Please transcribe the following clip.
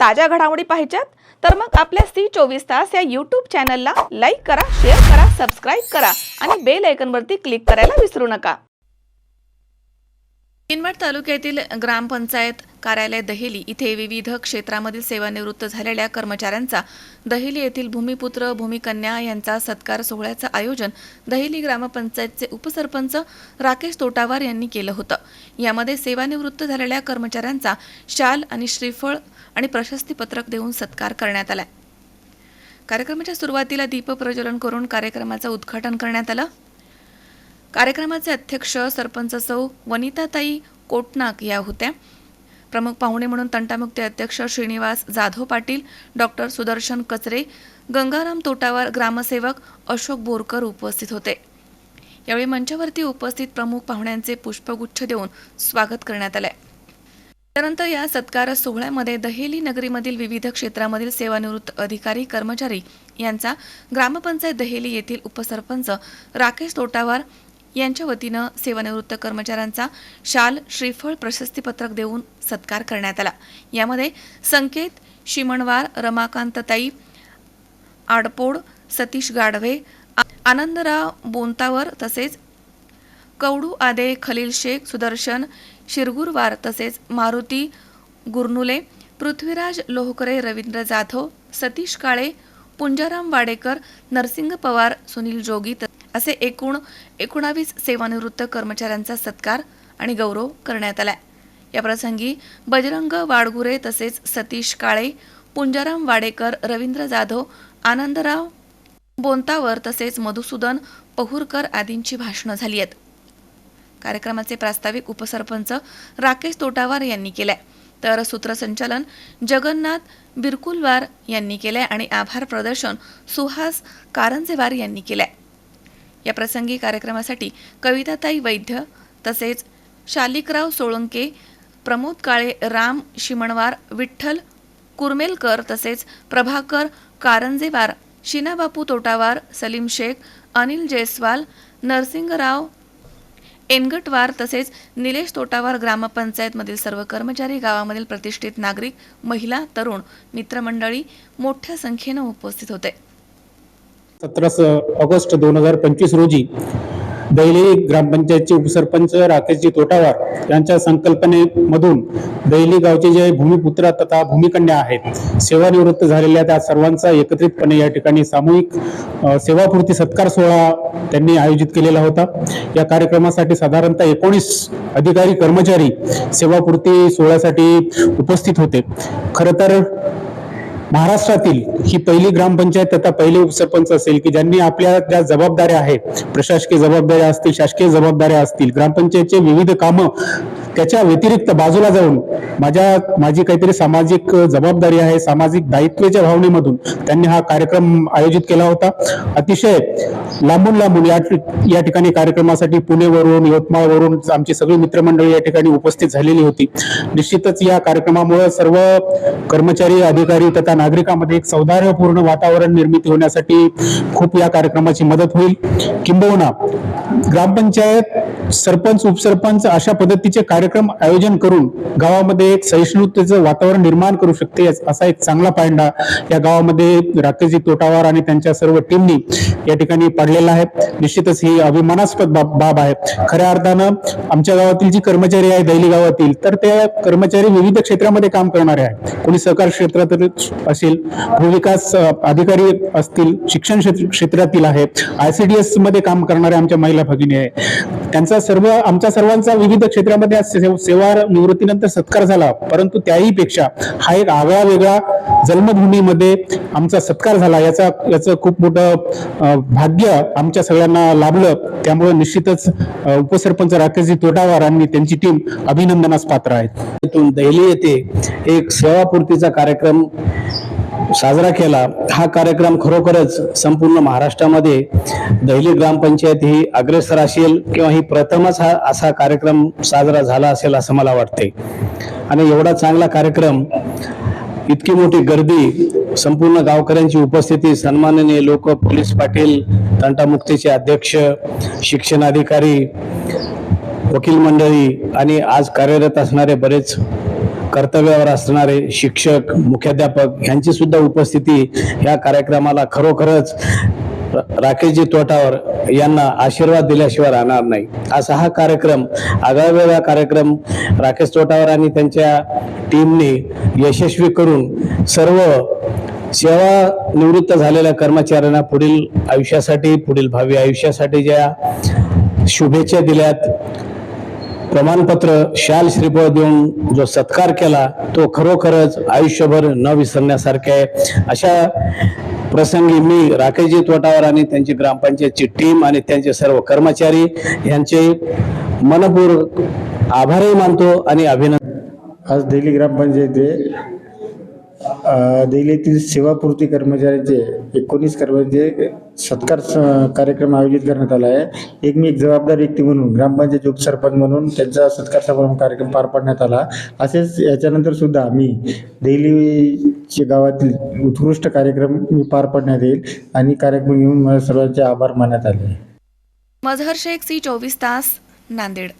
ताज्या घडामोडी पाहिजेत तर मग आपल्या सी चोवीस तास या यूट्यूब चॅनलला लाईक करा शेअर करा सबस्क्राईब करा आणि बेल आयकनवरती क्लिक करायला विसरू नका. किनवट तालुक्यातील ग्रामपंचायत कार्यालय दहेली इथे विविध क्षेत्रामधील सेवानिवृत्त झालेल्या कर्मचाऱ्यांचा दहेली येथील भूमिपुत्र भूमिकन्या यांचा सत्कार सोहळ्याचं आयोजन दहेली ग्रामपंचायतचे उपसरपंच राकेश तोटावार यांनी केलं होतं. यामध्ये सेवानिवृत्त झालेल्या कर्मचाऱ्यांचा शाल आणि श्रीफळ आणि प्रशस्तीपत्रक देऊन सत्कार करण्यात आला. कार्यक्रमाच्या सुरुवातीला दीप प्रज्वलन करून कार्यक्रमाचं उद्घाटन करण्यात आलं. कार्यक्रमाचे अध्यक्ष सरपंच सौ वनिताताई कोटनाक या होत्या. प्रमुख पाहुणे म्हणून तंटामुक्ती अध्यक्ष श्रीनिवास जाधव पाटील डॉक्टर सुदर्शन कचरे गंगाराम तोटावर ग्रामसेवक अशोक बोरकर उपस्थित होते. यावेळी मंचावरती उपस्थित प्रमुख पाहुण्यांचे पुष्पगुच्छ देऊन स्वागत करण्यात आले. त्यानंतर या सत्कार सोहळ्यामध्ये दहेली नगरीमधील विविध क्षेत्रामधील सेवानिवृत्त अधिकारी कर्मचारी यांचा ग्रामपंचायत दहेली येथील उपसरपंच राकेश तोटावार यांच्या वतीनं सेवानिवृत्त कर्मचाऱ्यांचा शाल श्रीफळ प्रशस्तीपत्रक देऊन सत्कार करण्यात आला. यामध्ये संकेत शिमणवार रमाकांतताई आडपोड सतीश गाढवे आनंदराव बोंतावर तसेच कवडू आदे खलील शेख सुदर्शन शिरगुरवार तसेच मारुती गुरनुले पृथ्वीराज लोहकरे रवींद्र जाधव सतीश काळे पुंजाराम वाडेकर नरसिंग पवार सुनील जोगी त- असे एकूण एकोणावीस सेवानिवृत्त कर्मचाऱ्यांचा सत्कार आणि गौरव करण्यात आला याप्रसंगी बजरंग वाडगुरे तसेच सतीश काळे पुंजाराम वाडेकर रवींद्र जाधव आनंदराव बोंतावर तसेच मधुसूदन पहुरकर आदींची भाषणं झाली आहेत. कार्यक्रमाचे प्रास्ताविक उपसरपंच राकेश तोटावार यांनी केले तर सूत्रसंचालन जगन्नाथ बिरकुलवार यांनी केलंय आणि आभार प्रदर्शन सुहास कारंजेवार यांनी केलंय. या प्रसंगी कार्यक्रमासाठी कविताताई वैद्य तसेच शालिकराव सोळंके प्रमोद काळे राम शिमणवार विठ्ठल कुर्मेलकर तसेच प्रभाकर कारंजेवार शिनाबापू तोटावार सलीम शेख अनिल जयस्वाल नरसिंगराव एनगटवार तसेच निलेश तोटावार ग्रामपंचायतमधील सर्व कर्मचारी गावामधील प्रतिष्ठित नागरिक महिला तरुण मित्रमंडळी मोठ्या संख्येनं उपस्थित होते. सतरा ऑगस्ट दोन हजार पंचवीस रोजी दैली ग्रामपंचायतचे उपसरपंच राकेशजी तोटावार यांच्या संकल्पनेमधून दैली गावचे जे भूमिपुत्र तथा भूमिकन्या आहेत सेवानिवृत्त झालेल्या त्या सर्वांचा एकत्रितपणे या ठिकाणी सामूहिक सेवापूर्ती सत्कार सोहळा त्यांनी आयोजित केलेला होता. या कार्यक्रमासाठी साधारणतः एकोणीस अधिकारी कर्मचारी सेवापूर्ती सोहळ्यासाठी उपस्थित होते. खरं तर महाराष्ट्रातील ही पहिली ग्रामपंचायत तथा पहिले उपसरपंच असेल की ज्यांनी आपल्या ज्या जबाबदाऱ्या आहेत प्रशासकीय जबाबदाऱ्या असतील शासकीय जबाबदाऱ्या असतील ग्रामपंचायतचे विविध कामं त्याच्या व्यतिरिक्त बाजूला जाऊन माझ्या माझी काहीतरी सामाजिक जबाबदारी आहे सामाजिक दायित्वाच्या भावनेमधून त्यांनी हा कार्यक्रम आयोजित केला होता. अतिशय लांबून लांबून या या ठिकाणी कार्यक्रमासाठी पुणेवरून यवतमाळवरून आमची सगळी मित्रमंडळी या ठिकाणी उपस्थित झालेली होती. निश्चितच या कार्यक्रमामुळे सर्व कर्मचारी अधिकारी तथा नागरिकांमध्ये एक सौदार्यपूर्ण वातावरण निर्मिती होण्यासाठी खूप या कार्यक्रमाची मदत होईल. किंबहुना ग्रामपंचायत सरपंच उपसरपंच अशा पद्धतीचे कार्यक्रम आयोजन करून गावामध्ये एक सहिष्णुतेचं वातावरण निर्माण करू शकते असा एक चांगला पायंडा या गावामध्ये राकेशजी तोटावार आणि त्यांच्या सर्व टीमनी या ठिकाणी पाडलेला आहे. निश्चितच ही अभिमानास्पद बाब बाब आहे. खऱ्या अर्थानं आमच्या गावातील जी कर्मचारी आहे दैली गावातील तर ते कर्मचारी विविध क्षेत्रामध्ये काम करणारे आहेत. कोणी सहकार क्षेत्रात असेल भूविकास अधिकारी असतील शिक्षण क्षेत्र- क्षेत्रातील आहेत आयसीडीएसमध्ये काम करणारे आमच्या महिला भगिनी आहे. त्यांचा सर्व आमच्या सर्वांचा विविध क्षेत्रामध्ये आज से- सेवा निवृत्तीनंतर सत्कार झाला. परंतु त्याही पेक्षा हा एक आगळा वेगळा जन्मभूमीमध्ये आमचा सत्कार झाला. याचा याचं खूप मोठं भाग्य आमच्या सगळ्यांना लाभलं. त्यामुळे निश्चितच उपसरपंच राकेशजी तोटावार आणि त्यांची टीम अभिनंदनास पात्र आहेत. दहली येथे एक सेवापूर्तीचा कार्यक्रम साजरा केला. हा कार्यक्रम खरोखरच संपूर्ण महाराष्ट्रामध्ये दहिली ग्रामपंचायत ही अग्रेसर असेल किंवा ही प्रथमच हा असा कार्यक्रम साजरा झाला असेल असं मला वाटते आणि एवढा चांगला कार्यक्रम इतकी मोठी गर्दी संपूर्ण गावकऱ्यांची उपस्थिती सन्माननीय लोक पोलीस पाटील तंटामुक्तीचे अध्यक्ष शिक्षण अधिकारी वकील मंडळी आणि आज कार्यरत असणारे बरेच कर्तव्यावर असणारे शिक्षक मुख्याध्यापक यांची सुद्धा उपस्थिती या कार्यक्रमाला खरोखरच राकेशजी तोटावर यांना आशीर्वाद दिल्याशिवाय राहणार नाही. असा हा कार्यक्रम आगळावेगळा कार्यक्रम राकेश तोटावर आणि त्यांच्या टीमने यशस्वी करून सर्व सेवा निवृत्त झालेल्या कर्मचाऱ्यांना पुढील आयुष्यासाठी पुढील भावी आयुष्यासाठी ज्या शुभेच्छा दिल्यात प्रमाणपत्र शाल श्रीफळ देऊन जो सत्कार केला तो खरोखरच आयुष्यभर न विसरण्यासारखे आहे. अशा प्रसंगी मी राकेशजी तोटावर आणि त्यांची ग्रामपंचायतची टीम आणि त्यांचे सर्व कर्मचारी यांचे मनपूर्वक आभारही मानतो आणि अभिनंदन. आज दिल्ली ग्रामपंचायती दिल्लीतील दिल्ली येथील सेवापूर्ती कर्मचाऱ्यांचे एकोणीस कर्मचारी सत्कार कार्यक्रम आयोजित करण्यात आला आहे. एक मी एक जबाबदार व्यक्ती म्हणून ग्रामपंचायत उपसरपंच म्हणून त्यांचा सत्कार समारंभ कार्यक्रम पार पाडण्यात आला. असेच याच्यानंतर सुद्धा मी दिल्लीच्या गावातील उत्कृष्ट कार्यक्रम मी पार पाडण्यात येईल आणि कार्यक्रम घेऊन मला सर्वांचे आभार मानण्यात आले. मजहर शेख सी चोवीस तास नांदेड.